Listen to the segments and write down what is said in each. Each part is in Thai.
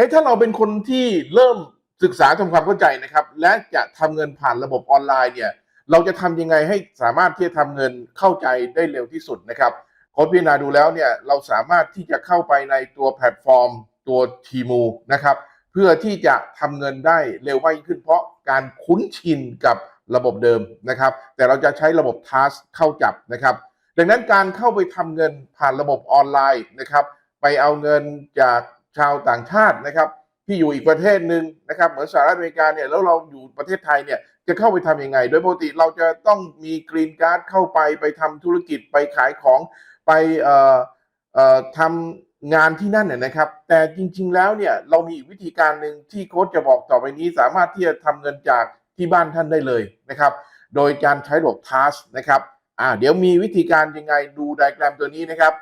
อ๊ะถ้าเราเป็นคนที่เริ่มศึกษาทำความเข้าใจนะครับ และจะทำเงินผ่านระบบออนไลน์เนี่ยเราจะทำยังไงให้สามารถที่จะทำเงินเข้าใจได้เร็วที่สุดนะครับโค้ชพิจารณาดูแล้วเนี่ยเราสามารถที่จะเข้าไปในตัวแพลตฟอร์ม ตัวทีมูนะครับ เพื่อที่จะทำเงินได้เร็วมากยิ่งขึ้น เพราะการคุ้นชินกับระบบเดิมนะครับ แต่เราจะใช้ระบบ Task เข้าจับนะครับ ดังนั้นการเข้าไปทำเงินผ่านระบบออนไลน์นะครับ ไปเอาเงินจาก ชาวต่างชาตินะครับที่อยู่อีกประเทศหนึ่งนะครับเหมือนสหรัฐอเมริกาเนี่ยแล้วเราอยู่ประเทศไทยเนี่ยจะเข้าไปทำยังไง โดยปกติเราจะต้องมีกรีนการ์ดเข้าไปไปทำธุรกิจไปขายของไปเอ่อเอ่อทำงานที่นั่นเนี่ยนะครับ แต่จริง ๆแล้วเนี่ยเรามีวิธีการหนึ่งที่โค้ชจะบอกต่อไปนี้ สามารถที่จะทำเงินจากที่บ้านท่านได้เลยนะครับ โดยการใช้ระบบ Task นะครับอ่าเดี๋ยวมีวิธีการยังไงดูไดแกรมตัวนี้นะครับ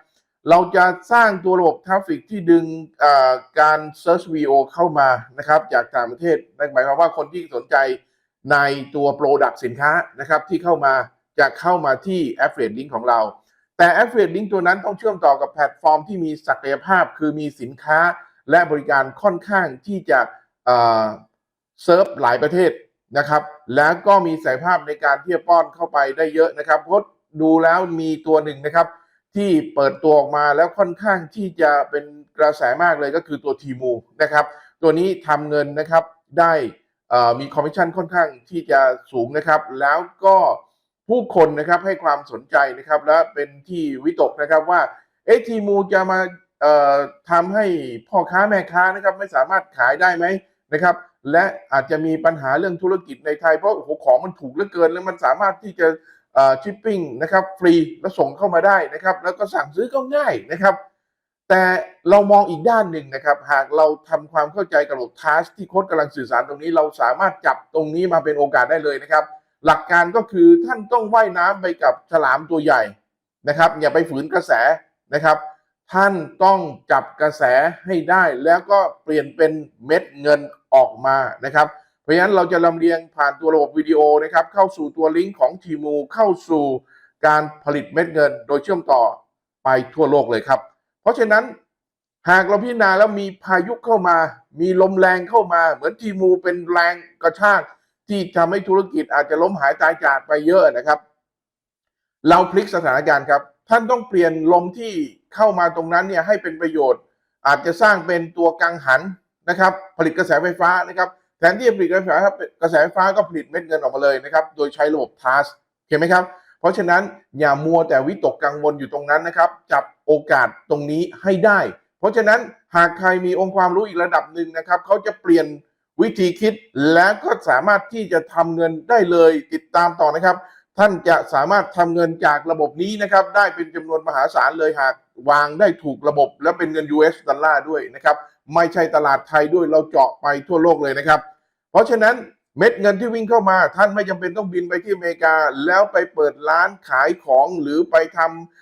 เราจะสร้างตัวระบบทราฟิกที่ดึงอ่าการ Search VO เข้ามานะครับจากต่างประเทศนั่นหมายความว่าคนที่สนใจในตัว Product สินค้านะครับที่เข้ามาจะเข้ามาที่ Affiliate Link ของเรา แต่ Affiliate Link ตัวนั้นต้องเชื่อมต่อกับแพลตฟอร์มที่มีศักยภาพ คือมีสินค้าและบริการค่อนข้างที่จะเซิร์ฟหลายประเทศนะครับ แล้วก็มีศักยภาพในการที่จะป้อนเข้าไปได้เยอะนะครับเพราะดูแล้วมีตัวหนึ่งนะครับ ที่เปิดตัวออกมาแล้วค่อนข้างที่จะเป็นกระแสมากเลยก็คือตัวทีมูนะครับ ตัวนี้ทำเงินนะครับได้มีคอมมิชชั่นค่อนข้างที่จะสูงนะครับ แล้วก็ผู้คนนะครับให้ความสนใจนะครับ และเป็นที่วิตกนะครับว่าเอทีมูจะมาทำให้พ่อค้าแม่ค้านะครับไม่สามารถขายได้ไหมนะครับ และอาจจะมีปัญหาเรื่องธุรกิจในไทยเพราะของมันถูกเหลือเกิน แล้วมันสามารถที่จะ ชิปปิ้งนะครับฟรีแล้วส่งเข้ามาได้นะครับ แล้วก็สั่งซื้อก็ง่ายนะครับ แต่เรามองอีกด้านหนึ่งนะครับ หากเราทำความเข้าใจกับระบบทัสที่โค้ดกำลังสื่อสารตรงนี้ เราสามารถจับตรงนี้มาเป็นโอกาสได้เลยนะครับ หลักการก็คือท่านต้องว่ายน้ำไปกับฉลามตัวใหญ่นะครับ อย่าไปฝืนกระแสนะครับ ท่านต้องจับกระแสให้ได้ แล้วก็เปลี่ยนเป็นเม็ดเงินออกมานะครับ ราะฉะนั้นเราจะลำเลียงผ่านตัวระบบวิดีโอนะครับเข้าสู่ตัวลิงก์ของทีมูเข้าสู่การผลิตเม็ดเงิน โดยเชื่อมต่อไปทั่วโลกเลยครับ เพราะฉะนั้นหากเราพิจารณาแล้วมีพายุเข้ามา มีลมแรงเข้ามา เหมือนทีมูเป็นแรงกระชากที่ทำให้ธุรกิจอาจจะล้มหายตายจากไปเยอะนะครับ เราพลิกสถานการณ์ครับ ท่านต้องเปลี่ยนลมที่เข้ามาตรงนั้นเนี่ยให้เป็นประโยชน์ อาจจะสร้างเป็นตัวกังหันนะครับ ผลิตกระแสไฟฟ้านะครับ แทนที่จะผลิตกระแสกระแสไฟฟ้าก็ผลิตเม็ดเงินออกมาเลยนะครับ โดยใช้ระบบทัสเห็นไหมครับ เพราะฉะนั้นอย่ามัวแต่วิตกกังวลอยู่ตรงนั้นนะครับ จับโอกาสตรงนี้ให้ได้ เพราะฉะนั้นหากใครมีองค์ความรู้อีกระดับหนึ่งนะครับเขาจะเปลี่ยนวิธีคิดและก็สามารถที่จะทำเงินได้เลยติดตามต่อนะครับ ท่านจะสามารถทำเงินจากระบบนี้นะครับ ได้เป็นจำนวนมหาศาลเลยหากวางได้ถูกระบบและเป็นเงิน US ดอลลาร์ด้วยนะครับ ไม่ใช่ตลาดไทยด้วยเราเจาะไปทั่วโลกเลยนะครับ เพราะฉะนั้นเม็ดเงินที่วิ่งเข้ามา ท่านไม่จำเป็นต้องบินไปที่อเมริกา แล้วไปเปิดร้านขายของหรือไปท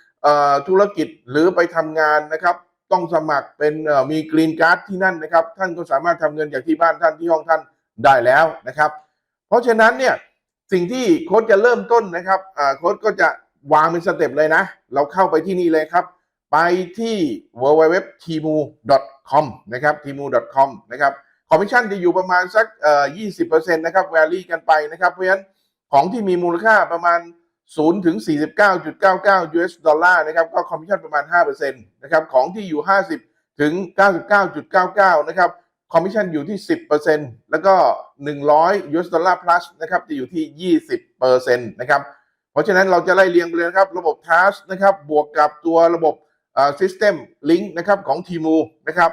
ำธุรกิจหรือไปทำงานนะครับ ต้องสมัครเป็นมีกรีนการ์ดที่นั่นนะครับ ท่านก็สามารถทำเงินจากที่บ้านท่านที่ห้องท่านได้แล้วนะครับ เพราะฉะนั้นเนี่ยสิ่งที่โค้ชจะเริ่มต้นนะครับโค้ชก็จะวางเป็นสเต็ปเลยนะ เราเข้าไปที่นี่เลยครับ ไปที่ www.timu.com นะครับ timu.com นะครับคอมมิชชั่นจะอยู่ประมาณสักเอ่อ20%นะครับแวรี่กันไปนะครับ เพราะฉะนั้นของที่มีมูลค่าประมาณ 0 ถึง 49.99 US ดอลลาร์นะครับ ก็คอมมิชชั่นประมาณ 5%นะครับ ของที่อยู่ 50 ถึง 99.99 นะครับ คอมมิชชั่นอยู่ที่ 10%แล้วก็ 100 US ดอลลาร์ plus นะครับ จะอยู่ที่ 20%นะครับ เพราะฉะนั้นเราจะไล่เรียงไปเลยนะครับ ระบบ Task นะครับ บวกกับตัวระบบ เอ่อ System Link นะครับของ Timu นะครับ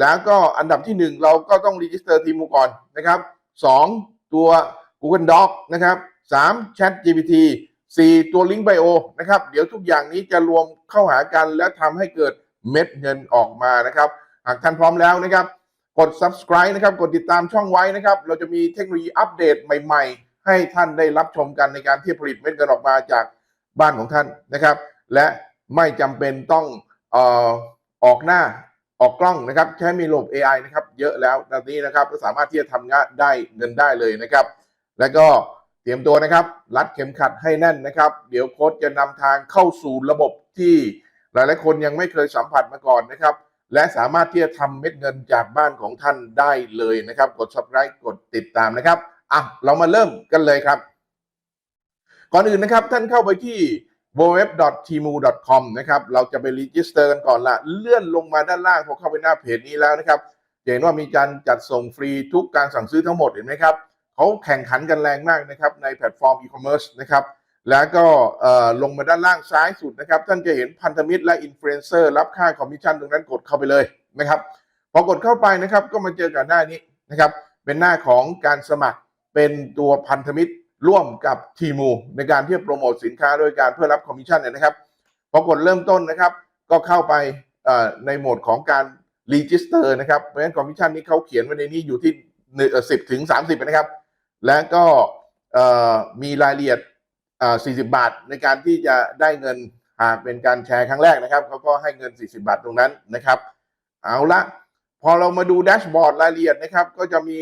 แล้วก็อันดับที่ 1 เราก็ต้องรีจิสเตอร์ทีมูก่อนนะครับ 2 ตัว Google Doc นะครับ3 Chat GPT 4 ตัว Link Bio นะครับ เดี๋ยวทุกอย่างนี้จะรวมเข้าหากันแล้วทำให้เกิดเม็ดเงินออกมานะครับ หากท่านพร้อมแล้วนะครับ กด subscribe นะครับ กดติดตามช่องไว้นะครับ เราจะมีเทคโนโลยีอัปเดตใหม่ ๆ ให้ท่านได้รับชมกันในการที่ผลิตเม็ดเงินออกมาจากบ้านของท่านนะครับ และ ไม่จำเป็นต้องเอ่อออกหน้าออกกล้องนะครับใช้มีระบบ AI นะครับเยอะแล้วตอนนี้นะครับก็สามารถที่จะทำงานได้เงินได้เลยนะครับ แล้วก็เตรียมตัวนะครับ รัดเข็มขัดให้แน่นนะครับ เดี๋ยวโค้ชจะนำทางเข้าสู่ระบบที่หลายๆคนยังไม่เคยสัมผัสมาก่อนนะครับ และสามารถที่จะทำเม็ดเงินจากบ้านของท่านได้เลยนะครับ กด subscribe กดติดตามนะครับอะเรามาเริ่มกันเลยครับ ก่อนอื่นนะครับท่านเข้าไปที่ www.tmu.com นะครับ เราจะไปรีจิสเตอร์กันก่อนละ เลื่อนลงมาด้านล่างพอเข้าไปหน้าเพจนี้แล้วนะครับเห็นว่ามีการจัดส่งฟรีทุกการสั่งซื้อทั้งหมดเห็นไหมครับเขาแข่งขันกันแรงมากนะครับ ในแพลตฟอร์มอีคอมเมิร์ซนะครับ แล้วก็เอ่อลงมาด้านล่างซ้ายสุดนะครับ ท่านจะเห็นพันธมิตรและอินฟลูเอนเซอร์รับค่าคอมมิชชั่นตรงนั้นกดเข้าไปเลยนะครับ พอกดเข้าไปนะครับก็มาเจอกับหน้านี้นะครับ เป็นหน้าของการสมัครเป็นตัวพันธมิตร ร่วมกับทีมูในการที่จะโปรโมทสินค้าโดยการเพื่อรับคอมมิชชั่นเนี่ยนะครับพอกดเริ่มต้นนะครับ ก็เข้าไปในโหมดของการรีจิสเตอร์นะครับเพราะฉะนั้นคอมมิชชั่นนี้เขาเขียนไว้ในนี้อยู่ที่สิบถึงสามสิบนะครับ และก็มีรายละเอียดอ่า40บาทในการที่จะได้เงินหากเป็นการแชร์ครั้งแรกนะครับเขาก็ให้เงิน 40 บาทตรงนั้นนะครับ เอาละพอเรามาดูแดชบอร์ดรายละเอียดนะครับ ก็จะมี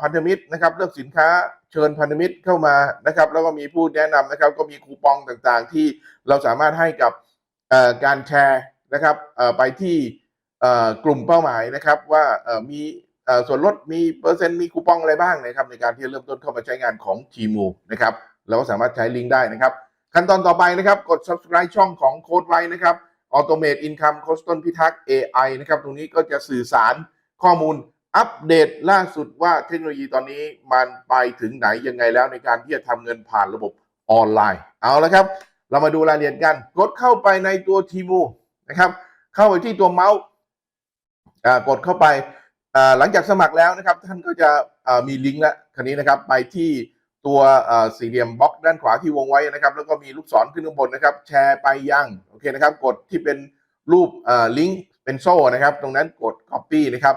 พันธมิตรนะครับ เลือกสินค้า เชิญพันธมิตรเข้ามานะครับ แล้วก็มีผู้แนะนำนะครับ ก็มีคูปองต่างๆ ที่เราสามารถให้กับการแชร์นะครับไปที่กลุ่มเป้าหมายนะครับ ว่ามีส่วนลดมีเปอร์เซ็นต์มีคูปองอะไรบ้างนะครับ ในการที่เริ่มต้นเข้ามาใช้งานของ t m o นะครับเราก็สามารถใช้ลิงก์ได้นะครับ ขั้นตอนต่อไปนะครับ กด subscribe ช่องของโค้ดไว้นะครับ Automate Income โค้ชต้นพิทักษ์ AI นะครับ ตรงนี้ก็จะสื่อสารข้อมูล อัปเดตล่าสุดว่าเทคโนโลยีตอนนี้มันไปถึงไหนยังไงแล้วในการที่จะทำเงินผ่านระบบออนไลน์ เอาละครับ เรามาดูรายละเอียดกัน กดเข้าไปในตัวทีมูนะครับ เข้าไปที่ตัวเมาส์กดเข้าไปหลังจากสมัครแล้วนะครับ ท่านก็จะมีลิงก์แล้วคันนี้นะครับ ไปที่ตัวสี่เหลี่ยมบล็อกด้านขวาที่วงไว้นะครับ แล้วก็มีลูกศรขึ้นข้างบนนะครับ แชร์ไปยังโอเคนะครับ กดที่เป็นรูปลิงก์เป็นโซ่นะครับ ตรงนั้นกด Copy นะครับ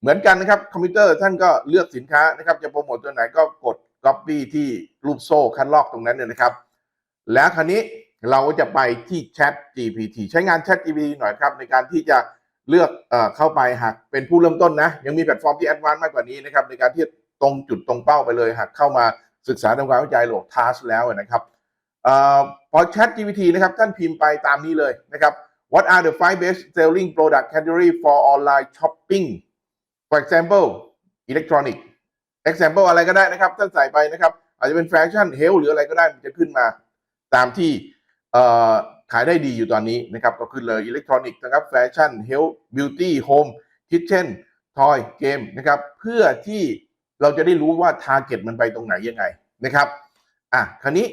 เหมือนกันนะครับคอมพิวเตอร์ท่านก็เลือกสินค้านะครับ จะโปรโมทตัวไหนก็กด Copy ที่รูปโซ่คัดลอกตรงนั้นเนี่ยนะครับ แล้วคราวนี้เราจะไปที่ Chat GPT ใช้งาน Chat GPT หน่อยครับ ในการที่จะเลือกเอเข้าไปหากเป็นผู้เริ่มต้นนะ ยังมีแพลตฟอร์มที่แอดวานซ์มากกว่านี้นะครับ ในการที่ตรงจุดตรงเป้าไปเลยหากเข้ามาศึกษาทำความเข้าใจโหลดทัสแล้วนะครับออพอ Chat GPT นะครับ ท่านพิมพ์ไปตามนี้เลยนะครับ What are the five best selling product category for online shopping for example electronic example อะไรก็ได้นะครับท่านใส่ไปนะครับอาจจะเป็นแฟชั่นเฮลหรืออะไรก็ได้มันจะขึ้นมาตามที่ขายได้ดีอยู่ตอนนี้นะครับก็ขึ้นเลยอิเล็กทรอนิกส์นะครับแฟชั่นเฮลบิวตี้โฮมคิทเช่นทอยเกมนะครับเพื่อที่เราจะได้รู้ว่าทาร์เก็ตมันไปตรงไหนยังไงนะครับอะคราวนี้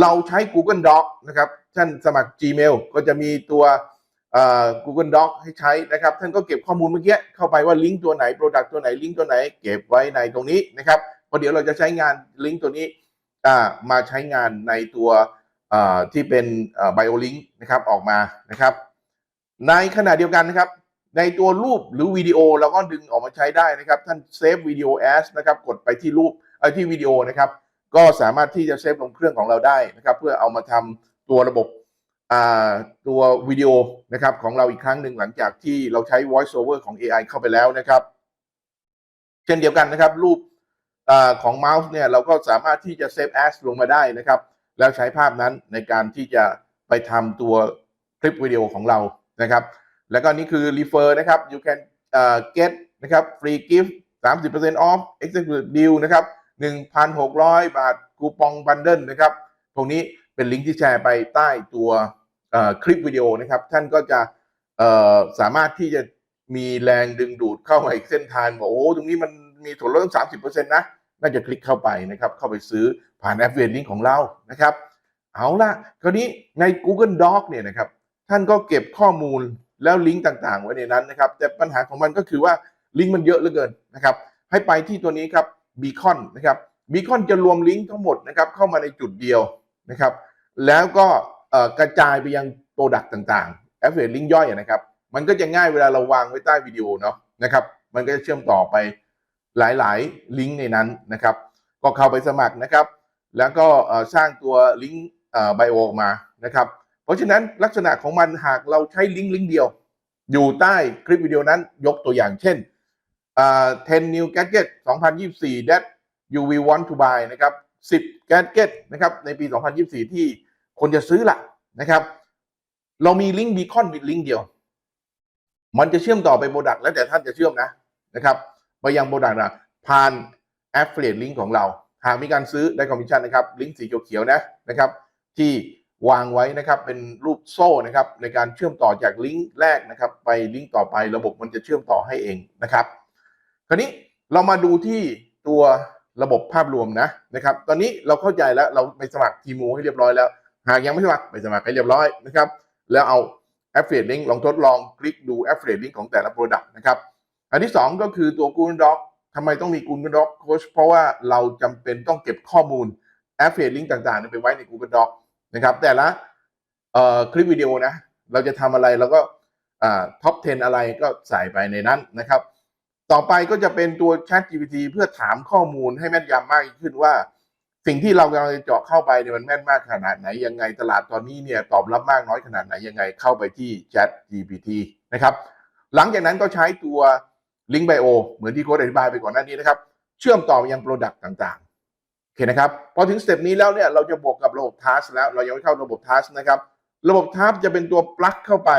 เราใช้ Google Doc นะครับท่านสมัคร Gmail ก็จะมีตัว Google Doc ให้ใช้นะครับ ท่านก็เก็บข้อมูลเมื่อกี้เข้าไปว่าลิงก์ตัวไหน Product ตัวไหนลิงก์ตัวไหน เก็บไว้ในตรงนี้นะครับเพราะเดี๋ยวเราจะใช้งานลิงก์ตัวนี้มาใช้งานในตัวที่เป็นไบโอลิงนะครับออกมานะครับ ในขณะเดียวกันนะครับ ในตัวรูปหรือวิดีโอเราก็ดึงออกมาใช้ได้นะครับ ท่านเซฟวิดีโอแอสนะครับกดไปที่รูปเออที่วิดีโอนะครับ ก็สามารถที่จะเซฟลงเครื่องของเราได้นะครับ เพื่อเอามาทำตัวระบบ ตัววิดีโอนะครับของเราอีกครั้งหนึ่งหลังจากที่เราใช้ voice over ของ AI เข้าไปแล้วนะครับ เช่นเดียวกันนะครับ รูปอของเมาส์เนี่ยเราก็สามารถที่จะเซฟแอสลงมาได้นะครับ แล้วใช้ภาพนั้นในการที่จะไปทำตัวคลิปวิดีโอของเรานะครับ แล้วก็นี่คือ refer นะครับ you can uh, get นะครับ free gift 30% off executive deal นะครับ 1,600 บาทคูปองบันเดิลนะครับ ตรงนี้เป็นลิงก์ที่แชร์ไปใต้ตัว คลิปวิดีโอนะครับ ท่านก็จะสามารถที่จะมีแรงดึงดูดเข้ามาอีกเส้นทางบอกโอ้ตรงนี้มันมีส่วนลดตั้ง30%นะน่าจะคลิกเข้าไปนะครับ เข้าไปซื้อผ่านแอปเว l ลิงของเรานะครับ เอาละคราวนี้ใน Google Doc เนี่ยนะครับ ท่านก็เก็บข้อมูลแล้วลิงก์ต่างๆ ไว้ในนั้นนะครับ แต่ปัญหาของมันก็คือว่าลิงก์มันเยอะเหลือเกินนะครับ ให้ไปที่ตัวนี้ครับ Beacon นะครับ Beacon จะรวมลิงก์ทั้งหมดนะครับ เข้ามาในจุดเดียวนะครับ แล้วก็ กระจายไปยังโปรดักต์ต่างๆแอปเว l ลิงย่อยนะครับ มันก็จะง่ายเวลาเราวางไว้ใต้วิดีโอเนาะนะครับ มันก็จะเชื่อมต่อไปหลายๆ ลิงก์ในนั้นนะครับ ก็เข้าไปสมัครนะครับ แล้วก็สร้างตัวลิงก์ไบโอออกมานะครับ เพราะฉะนั้นลักษณะของมันหากเราใช้ลิงก์ลิงก์เดียว อยู่ใต้คลิปวิดีโอนั้นยกตัวอย่างเช่น 10 new gadget 2024 that you will want to buy นะครับ 10 gadget นะครับในปี 2024 ที่ คนจะซื้อละนะครับ เรามีลิงก์บีคอนมีลิงก์เดียว มันจะเชื่อมต่อไปโปรดักต์แล้วแต่ท่านจะเชื่อมนะนะครับไปยังโปรดักต์นะผ่าน affiliate link ของเรา หากมีการซื้อได้คอมมิชชั่นนะครับ ลิงก์สีเขียวๆนะนะครับ ที่วางไว้นะครับเป็นรูปโซ่นะครับในการเชื่อมต่อจากลิงก์แรกนะครับ ไปลิงก์ต่อไประบบมันจะเชื่อมต่อให้เองนะครับ คราวนี้เรามาดูที่ตัวระบบภาพรวมนะนะครับ ตอนนี้เราเข้าใจแล้วเราไปสมัครทีมูให้เรียบร้อยแล้ว หากยังไม่สมัครไปสมัครให้เรียบร้อยนะครับ แล้วเอา affiliate link ลองทดลองคลิกดู affiliate link ของแต่ละ product นะครับ อันที่สองก็คือตัว Google Doc ทำไมต้องมี Google Doc Coach เพราะว่าเราจำเป็นต้องเก็บข้อมูล affiliate link ต่างๆ ไปไว้ใน Google Doc นะครับ แต่ละคลิปวิดีโอนะ เราจะทำอะไรเราก็ท็อป 10 อะไรก็ใส่ไปในนั้นนะครับ ต่อไปก็จะเป็นตัว Chat GPT เพื่อถามข้อมูลให้แม่นยำมากขึ้นว่า สิ่งที่เรากำลังจะเจาะเข้าไปเนี่ยมันแม่นมากขนาดไหนยังไงตลาดตอนนี้เนี่ยตอบรับมากน้อยขนาดไหนยังไงเข้าไปที่ Chat GPT นะครับหลังจากนั้นก็ใช้ตัว Link Bio เหมือนที่โค้ดอธิบายไปก่อนหน้านี้นะครับ เชื่อมต่อยัง Product ต่างๆโอเคนะครับพอถึงสเต็ปนี้แล้วเนี่ยเราจะบวกกับระบบ Task แล้วเรายังไม่เข้าระบบ Task นะครับ ระบบ Task จะเป็นตัวปลั๊กเข้าไป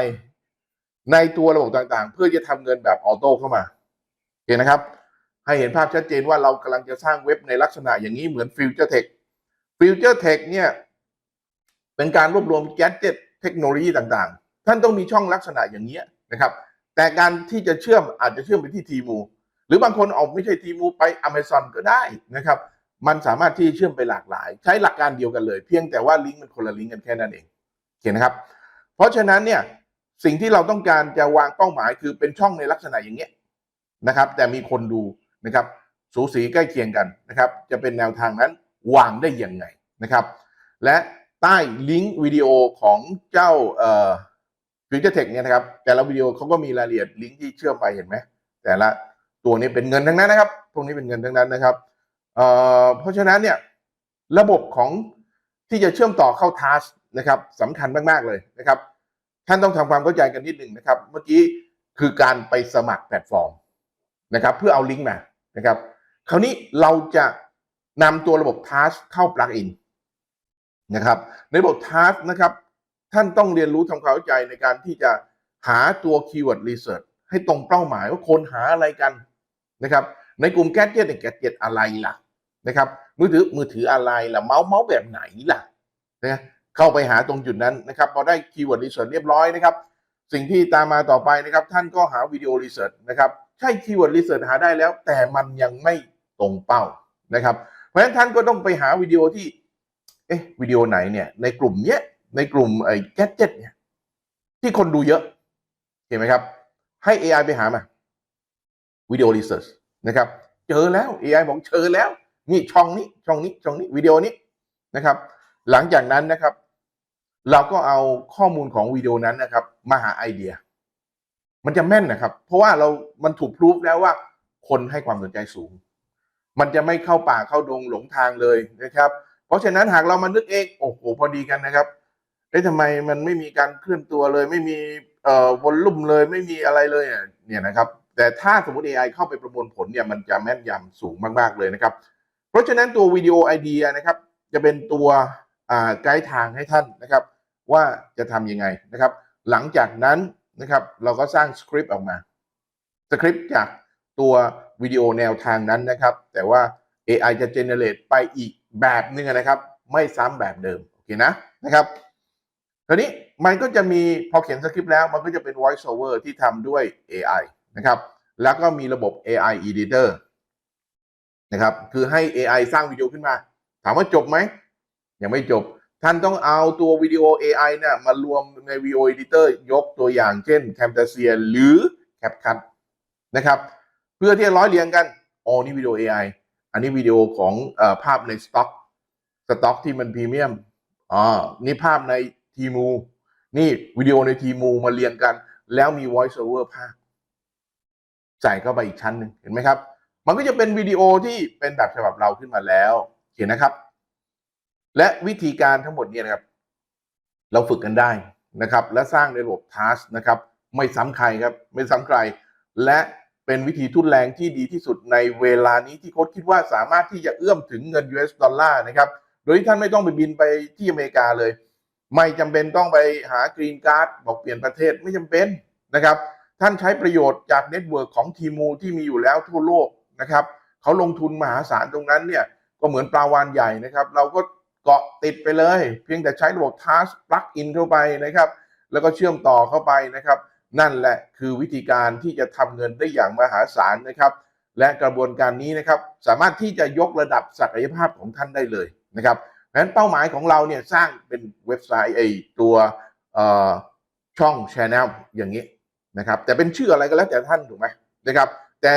ในตัวระบบต่างๆ เพื่อจะทำเงินแบบออโต้เข้ามาโอเคนะครับ ให้เห็นภาพชัดเจนว่าเรากำลังจะสร้างเว็บในลักษณะอย่างนี้เหมือน Future Tech Future Tech เนี่ยเป็นการรวบรวมแกจ g e t เทคโนโลยีต่างๆ ท่านต้องมีช่องลักษณะอย่างนี้นะครับ แต่การที่จะเชื่อมอาจจะเชื่อมไปที่ทีมูหรือบางคนเอาไม่ใช่ทีมูไป Amazon ก็ได้นะครับ มันสามารถที่เชื่อมไปหลากหลาย ใช้หลักการเดียวกันเลย เพียงแต่ว่าลิงก์มันคนละลิงก์กันแค่นั้นเองโอเคนะครับ เพราะฉะนั้นเนี่ยสิ่งที่เราต้องการจะวางเป้าหมายคือเป็นช่องในลักษณะอย่างเงี้ยนะครับ แต่มีคนดู นะครับสูสีใกล้เคียงกันนะครับจะเป็นแนวทางนั้นวางได้ยังไงนะครับและใต้ลิงก์วิดีโอของเจ้าเอ่อ Future Tech เนี่ยนะครับแต่ละวิดีโอเขาก็มีรายละเอียดลิงก์ที่เชื่อมไปเห็นไหมแต่ละตัวนี้เป็นเงินทั้งนั้นนะครับพวกนี้เป็นเงินทั้งนั้นนะครับเอ่อเพราะฉะนั้นเนี่ยระบบของที่จะเชื่อมต่อเข้า Task นะครับสำคัญมาก ๆ เลยนะครับ ท่านต้องทำความเข้าใจกันนิดหนึ่งนะครับ เมื่อกี้คือการไปสมัครแพลตฟอร์มนะครับ เพื่อเอาลิงก์มา นะครับ คราวนี้เราจะนำตัวระบบ Task เข้าปลั๊กอินนะครับ ในระบบ Task นะครับ ท่านต้องเรียนรู้ทำความเข้าใจในการที่จะหาตัว Keyword Research ให้ตรงเป้าหมายว่าคนหาอะไรกันนะครับ ในกลุ่มแก d เจ็ตแก d เจ็ตอะไรล่ะนะครับ มือถือมือถืออะไรล่ะเมาส์เมาส์แบบไหนล่ะนะเข้าไปหาตรงจุดนั้นนะครับพอได้ Keyword Research เรียบร้อยนะครับ สิ่งที่ตามมาต่อไปนะครับ ท่านก็หาวิดีโอ Research นะครับ ใช่ Keyword Research หาได้แล้ว แต่มันยังไม่ตรงเป้านะครับ เพราะฉะนั้นท่านก็ต้องไปหาวิดีโอที่ เอ๊ะวิดีโอไหนเนี่ย ในกลุ่มเนี้ยในกลุ่มไอ้แกจ e t เนี่ยที่คนดูเยอะ เห็นไหมครับ ให้ AI ไปหามาวิดีโอ Research นะครับ เจอแล้ว AI บอกเจอแล้ว นี่ช่องนี้ช่องนี้ช่องนี้วิดีโอนี้นะครับ หลังจากนั้นนะครับ เราก็เอาข้อมูลของวิดีโอนั้นนะครับ มาหาไอเดีย มันจะแม่นนะครับ เพราะว่าเรา มันถูกพรูฟแล้วว่า คนให้ความสนใจสูง มันจะไม่เข้าป่าเข้าดงหลงทางเลยนะครับ เพราะฉะนั้นหากเรามานึกเอง โอ้โห พอดีกันนะครับเอ๊ะทำไมมันไม่มีการเคลื่อนตัวเลย ไม่มีเอ่อวอลลุ่มเลย ไม่มีอะไรเลยเนี่ยนะครับ แต่ถ้าสมมติ AI เข้าไปประมวลผลเนี่ย มันจะแม่นยำสูงมากๆเลยนะครับ เพราะฉะนั้นตัววิดีโอไอเดียนะครับ จะเป็นตัวไกด์ทางให้ท่านนะครับ ว่าจะทำยังไงนะครับ หลังจากนั้น นะครับ เราก็สร้างสคริปต์ออกมาสคริปต์จากตัววิดีโอแนวทางนั้นนะครับ แต่ว่า AI จะเจเนเรตไปอีกแบบหนึงนะครับ ไม่ซ้ำแบบเดิมโอเคนะนะครับคราวนี้มันก็จะมีพอเขียนสคริปต์แล้วมันก็จะเป็น voice over ที่ทำด้วย AI นะครับ แล้วก็มีระบบ AI editor นะครับ คือให้ AI สร้างวิดีโอขึ้นมา ถามว่าจบไหม ยังไม่จบ ท่านต้องเอาตัววิดีโอ AI เนี่ยมารวมในวิดีโอ editor ยกตัวอย่างเช่น Camtasia หรือ CapCut นะครับ เพื่อที่จะร้อยเรียงกันอ๋อนี่วิดีโอ AI อันนี้วิดีโอของอภาพในสต็อกสต็อกที่มันพรีเมียมอ๋อนี่ภาพในทีมูนี่วิดีโอในทีมูมาเรียงกัน แล้วมี voice over ภาคใส่เข้าไปอีกชั้นหนึ่งเห็นไหมครับ มันก็จะเป็นวิดีโอที่เป็นแบบฉบับเราขึ้นมาแล้วเห็นนะครับ และวิธีการทั้งหมดเนี่ยนะครับ เราฝึกกันได้นะครับ และสร้างในระบบ Task นะครับ ไม่ซ้ำใครครับไม่ซ้ำใคร และเป็นวิธีทุนแรงที่ดีที่สุดในเวลานี้ที่โค้ชคิดว่าสามารถที่จะเอื้อมถึงเงิน US ดอลลาร์นะครับ โดยที่ท่านไม่ต้องไปบินไปที่อเมริกาเลย ไม่จำเป็นต้องไปหากรีนการ์ดบอกเปลี่ยนประเทศไม่จำเป็นนะครับ ท่านใช้ประโยชน์จากเน็ตเวิร์กของทีมูที่มีอยู่แล้วทั่วโลกนะครับเขาลงทุนมหาศาลตรงนั้นเนี่ยก็เหมือนปลาวานใหญ่นะครับ เราก็ เกาะติดไปเลย เพียงแต่ใช้ระบบ Task Plug in เข้าไปนะครับ แล้วก็เชื่อมต่อเข้าไปนะครับ นั่นแหละคือวิธีการที่จะทำเงินได้อย่างมหาศาลนะครับ และกระบวนการนี้นะครับ สามารถที่จะยกระดับศักยภาพของท่านได้เลยนะครับเพราะฉะนั้นเป้าหมายของเราเนี่ยสร้างเป็นเว็บไซต์ไอตัวช่อง Channel อย่างนี้นะครับ แต่เป็นชื่ออะไรก็แล้วแต่ท่านถูกไหมนะครับ แต่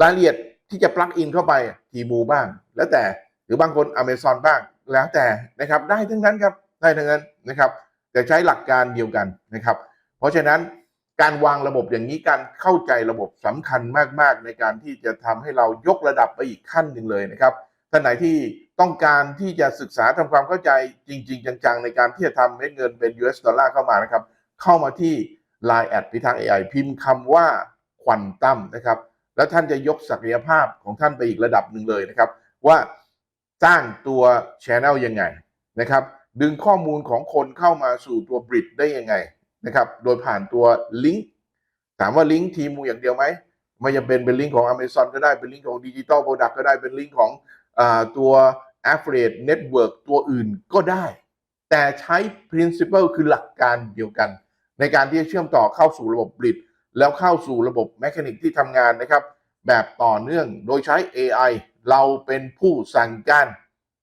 รายละเอียดที่จะปลักอินเข้าไปทีมูบ้าง แล้วแต่ หรือบางคน Amazon บ้างแล้วแต่นะครับได้ทั้งนั้นครับได้ทั้งนั้นนะครับ แต่ใช้หลักการเดียวกันนะครับ เพราะฉะนั้นการวางระบบอย่างนี้การเข้าใจระบบสำคัญมากๆ ในการที่จะทำให้เรายกระดับไปอีกขั้นหนึ่งเลยนะครับท่านไหนที่ต้องการที่จะศึกษาทำความเข้าใจจริง ๆ จังๆ ในการที่จะทำเม็ดเงินเป็น US ดอลลาร์เข้ามานะครับ เข้ามาที่ Line แอดพิทักษ์ AI พิมพ์คำว่าควันตั้มนะครับ แล้วท่านจะยกศักยภาพของท่านไปอีกระดับหนึ่งเลยนะครับ ว่า สร้างตัว Channel ยังไงนะครับ ดึงข้อมูลของคนเข้ามาสู่ตัวบริดได้ยังไงนะครับ โดยผ่านตัวลิงก์ถามว่าลิงก์ทีมูอย่างเดียวไหมไม่จำเป็นเป็นลิงก์ของ Amazon ก็ได้เป็นลิงก์ของ Digital Product ก็ได้เป็นลิงก์ของอตัว Affiliate Network ตัวอื่นก็ได้ แต่ใช้ principle คือหลักการเดียวกัน ในการที่จะเชื่อมต่อเข้าสู่ระบบบริดแล้วเข้าสู่ระบบแมชานิกที่ทำงานนะครับ แบบต่อเนื่องโดยใช้ AI เราเป็นผู้สั่งการ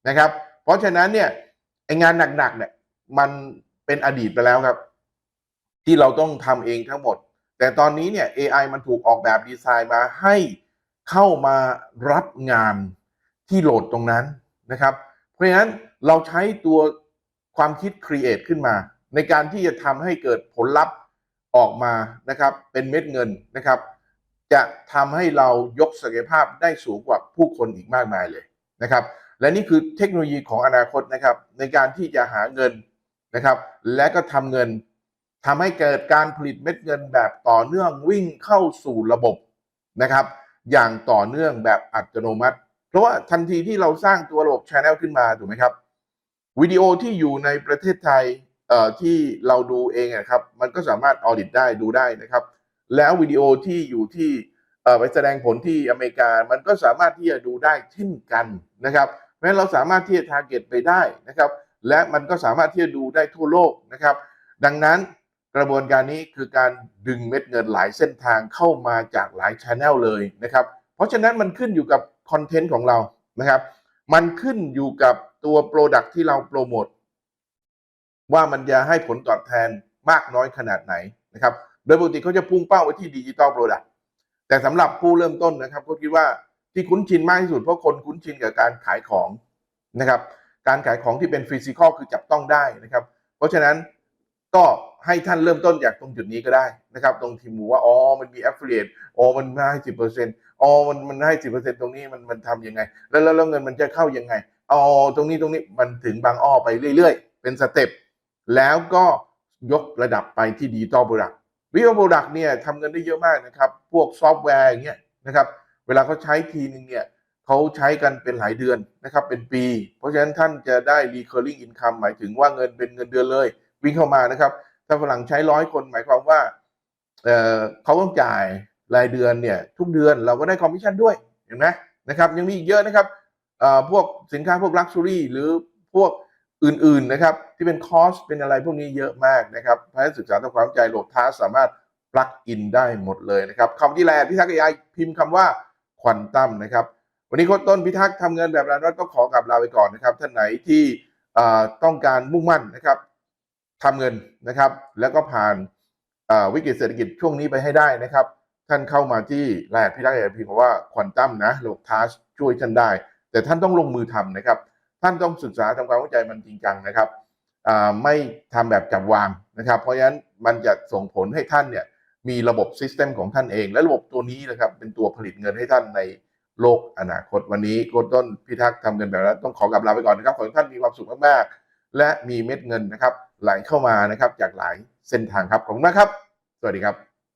นะครับ เพราะฉะนั้นเนี่ยไองานหนักๆเนี่ยมันเป็นอดีตไปแล้วครับ ที่เราต้องทำเองทั้งหมด แต่ตอนนี้เนี่ย AI มันถูกออกแบบดีไซน์มาให้เข้ามารับงานที่โหลดตรงนั้นนะครับ เพราะฉะนั้นเราใช้ตัวความคิด create ขึ้นมา ในการที่จะทำให้เกิดผลลัพธ์ออกมานะครับ เป็นเม็ดเงินนะครับ จะทำให้เรายกศักยภาพได้สูงกว่าผู้คนอีกมากมายเลยนะครับ และนี่คือเทคโนโลยีของอนาคตนะครับ ในการที่จะหาเงินนะครับ และก็ทำเงินทำให้เกิดการผลิตเม็ดเงินแบบต่อเนื่องวิ่งเข้าสู่ระบบนะครับ อย่างต่อเนื่องแบบอัตโนมัติ เพราะว่าทันทีที่เราสร้างตัวระบบ Channel ขึ้นมาถูกไหมครับวิดีโอที่อยู่ในประเทศไทยเอ่อที่เราดูเองอะครับ มันก็สามารถออดิตได้ดูได้นะครับ แล้ววิดีโอที่อยู่ที่ไปแสดงผลที่อเมริกา มันก็สามารถที่จะดูได้เช่นกันนะครับเพราะฉะนั้นเราสามารถที่จะทาร์เก็ตไปได้นะครับ และมันก็สามารถที่จะดูได้ทั่วโลกนะครับ ดังนั้นกระบวนการนี้คือการดึงเม็ดเงินหลายเส้นทางเข้ามาจากหลายช n แนลเลยนะครับ เพราะฉะนั้นมันขึ้นอยู่กับคอนเทนต์ของเรานะครับ มันขึ้นอยู่กับตัวโปรดักที่เราโปรโมทว่ามันจะให้ผลตอบแทนมากน้อยขนาดไหนนะครับ โดยปกติเขาจะพุ่งเป้าไปที่ดิจิตอลโปรดักต์แต่สำหรับผู้เริ่มต้นนะครับก็คิดว่าที่คุ้นชินมากที่สุดเพราะคนคุ้นชินกับการขายของนะครับการขายของที่เป็นฟิสิกอลคือจับต้องได้นะครับ เพราะฉะนั้นก็ให้ท่านเริ่มต้นจากตรงจุดนี้ก็ได้นะครับ ตรงทีมูว่าอ๋อมันมี affiliate อ๋อมันให้สิบเปอร์เซ็นต์อ๋อมันมันให้สิบเปอร์เซ็นต์ตรงนี้มันมันทำยังไง แล้วแล้วเงินมันจะเข้ายังไงอ๋อตรงนี้ตรงนี้มันถึงบางอ้อไปเรื่อย ๆ เป็นสเต็ปแล้วก็ยกระดับไปที่ดิจิตอลโปรดัก ต์ดิจิตอลโปรดักต์เนี่ยทำเงินได้เยอะมากนะครับ พวกซอฟต์แวร์อย่างเงี้ยนะครับ เวลาเขาใช้ทีนึงเนี่ยเขาใช้กันเป็นหลายเดือนนะครับ เป็นปี เพราะฉะนั้นท่านจะได้ recurring income หมายถึงว่าเงินเป็นเงินเดือนเลย วิ่งเข้ามานะครับ ถ้าฝรั่งใช้ร้อยคนหมายความว่าเเขาต้องจ่ายรายเดือนเนี่ยทุกเดือนเราก็ได้คอมมิชชั่นด้วยเห็นไหมนะครับ ยังมีอีกเยอะนะครับพวกสินค้าพวกลักชัวรี่หรือพวก อื่นๆนะครับที่เป็นคอสเป็นอะไรพวกนี้เยอะมากนะครับเพราะฉะนั้นศึกษาทำความเข้าใจโหลดท้าสามารถปลักอินได้หมดเลยนะครับคำที่แรกพิทักษ์ไอพิมพ์คำว่าควอนตัมนะครับ วันนี้โค้ชต้นพิทักษ์ทำเงินแบบนั้นก็ขอกลับลาไปก่อนนะครับ ท่านไหนที่ต้องการมุ่งมั่นนะครับทำเงินนะครับ แล้วก็ผ่านวิกฤตเศรษฐกิจช่วงนี้ไปให้ได้นะครับ ท่านเข้ามาที่แลนพิทักษ์ไอพิมพ์คำว่าควอนตัมนะระบบทัชช่วยท่านได้ แต่ท่านต้องลงมือทำนะครับ ท่านต้องศึกษาทำความเข้าใจมันจริงจังนะครับไม่ทำแบบจับวางนะครับ เพราะฉะนั้นมันจะส่งผลให้ท่านเนี่ยมีระบบซิสเต็มของท่านเอง และระบบตัวนี้นะครับเป็นตัวผลิตเงินให้ท่านในโลกอนาคตวันนี้โกต้นพิทักษ์ทำเงินแบบนั้นต้องขอกลับลาไปก่อนนะครับขอให้ท่านมีความสุขมากๆและมีเม็ดเงินนะครับไหลเข้ามานะครับจากหลายเส้นทางครับขอบคุณมากครับ สวัสดีครับ